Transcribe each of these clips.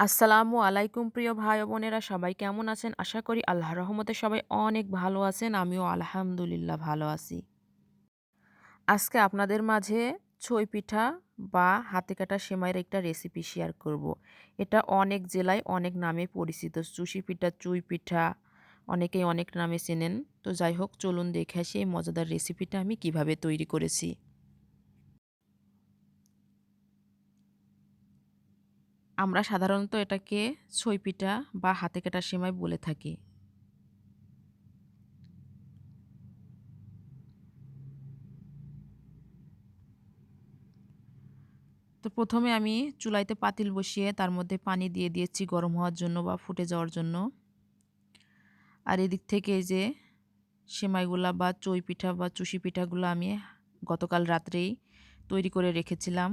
আসসালামু আলাইকুম প্রিয় ভাই বোনেরা, সবাই কেমন আছেন? আশা করি আল্লাহ রহমতে সবাই অনেক ভালো আছেন, আমিও আলহামদুলিল্লাহ ভালো আছি। আজকে আপনাদের মাঝে ছই পিঠা বা হাতে কাটা সেমাইয়ের একটা রেসিপি শেয়ার করব। এটা অনেক জেলায় অনেক নামে পরিচিত। চুষি পিঠা, চুই পিঠা, অনেকেই অনেক নামে চেনেন। তো যাই হোক, চলুন দেখে আসি এই মজাদার রেসিপিটা আমি কীভাবে তৈরি করেছি। আমরা সাধারণত এটাকে ছই পিঠা বা হাতে কাটা সেমাই বলে থাকি। তো প্রথমে আমি চুলাইতে পাতিল বসিয়ে তার মধ্যে পানি দিয়ে দিয়েছি গরম হওয়ার জন্য বা ফুটে যাওয়ার জন্য। আর এদিক থেকে যে সেমাইগুলা বা চই পিঠা বা চুষি পিঠাগুলো আমি গতকাল রাত্রেই তৈরি করে রেখেছিলাম।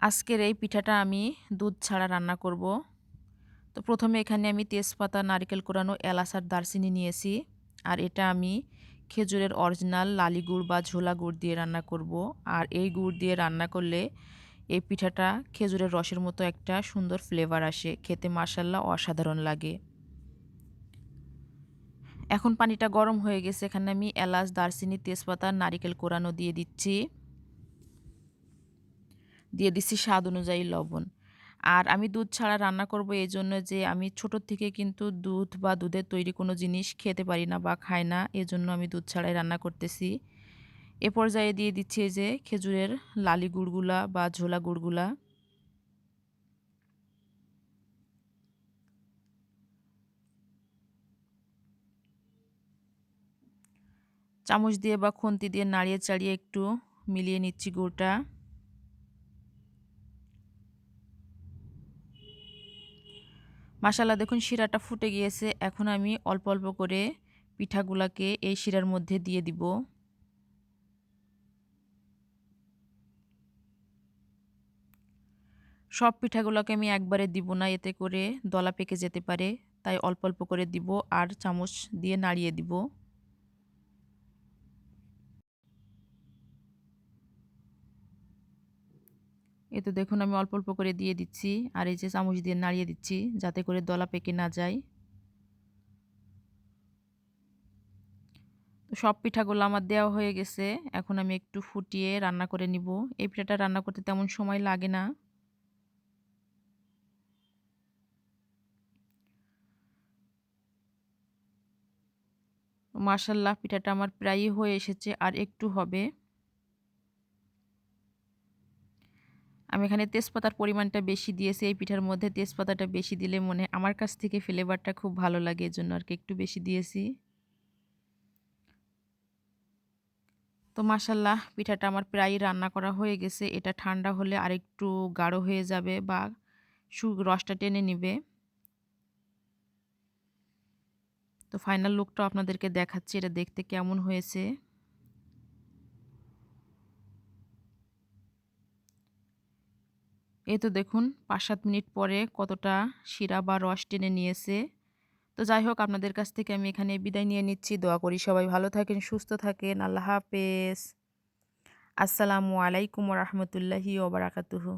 আজকের এই পিঠাটা আমি দুধ ছাড়া রান্না করব। তো প্রথমে এখানে আমি তেজপাতা, নারিকেল কোরানো এলাচ আর দারচিনি নিয়েছি। আর এটা আমি খেজুরের অরিজিনাল লালি গুড় বা ঝোলা গুড় দিয়ে রান্না করব। আর এই গুড় দিয়ে রান্না করলে এই পিঠাটা খেজুরের রসের মতো একটা সুন্দর ফ্লেভার আসে। খেতে মার্শাল্লাহ অসাধারণ লাগে। এখন পানিটা গরম হয়ে গেছে। এখানে আমি এলাচ, দারচিনি, তেজপাতা, নারিকেল কোরানো দিয়ে দিচ্ছি। দিয়ে দিচ্ছি স্বাদ অনুযায়ী লবণ। আর আমি দুধ ছাড়া রান্না করব এই জন্য যে আমি ছোট থেকে কিন্তু দুধ বা দুধের তৈরি কোনো জিনিস খেতে পারি না বা খাই না এজন্য আমি দুধ ছাড়াই রান্না করতেছি। এ পর্যায়ে দিয়ে দিচ্ছি যে খেজুরের লালি গুড়গুলা বা ঝোলা গুড়গুলা। চামচ দিয়ে বা খুন্তি দিয়ে নাড়িয়ে চাড়িয়ে একটু মিলিয়ে নিচ্ছি গুড়টা। মাসালা দেখুন শিরাটা ফুটে গিয়েছে। এখন আমি অল্প অল্প করে পিঠাগুলাকে এই শিরার মধ্যে দিয়ে দিব। সব পিঠাগুলোকে আমি একবারে দিব না, এতে করে দলা পেকে যেতে পারে। তাই অল্প অল্প করে দিব আর চামচ দিয়ে নাড়িয়ে দিব। এ তো দেখুন আমি অল্প অল্প করে দিয়ে দিচ্ছি আর এই যে চামচ দিয়ে নাড়িয়ে দিচ্ছি যাতে করে দলা পেকে না যায়। সব পিঠাগুলো আমার দেওয়া হয়ে গেছে। এখন আমি একটু ফুটিয়ে রান্না করে নিব। এই পিঠাটা রান্না করতে তেমন সময় লাগে না। মার্শাল্লাহ পিঠাটা আমার প্রায়ই হয়ে এসেছে আর একটু হবে। আমি এখানে তেজপাতার পরিমাণটা বেশি দিয়েছি, এই পিঠার মধ্যে তেজপাতাটা বেশি দিলে মনে, আমার কাছ থেকে ফ্লেভারটা খুব ভালো লাগে এর জন্য আর কি একটু বেশি দিয়েছি। তো মাসাল্লাহ পিঠাটা আমার প্রায় রান্না করা হয়ে গেছে, এটা ঠান্ডা হলে আরেকটু গাঢ় হয়ে যাবে বা সু, রসটা টেনে নিবে। তো ফাইনাল লুকটা আপনাদেরকে দেখাচ্ছি, এটা দেখতে কেমন হয়েছে। এই তো দেখুন পাঁচ সাত মিনিট পরে কতটা শিরা বা রস টেনে নিয়েছে। তো যাই হোক, আপনাদের কাছ থেকে আমি এখানে বিদায় নিয়ে নিচ্ছি। দোয়া করি সবাই ভালো থাকেন, সুস্থ থাকেন। আল্লাহ হাফেজ। আসসালামু আলাইকুম রহমতুল্লাহি ওবরাকাতুহু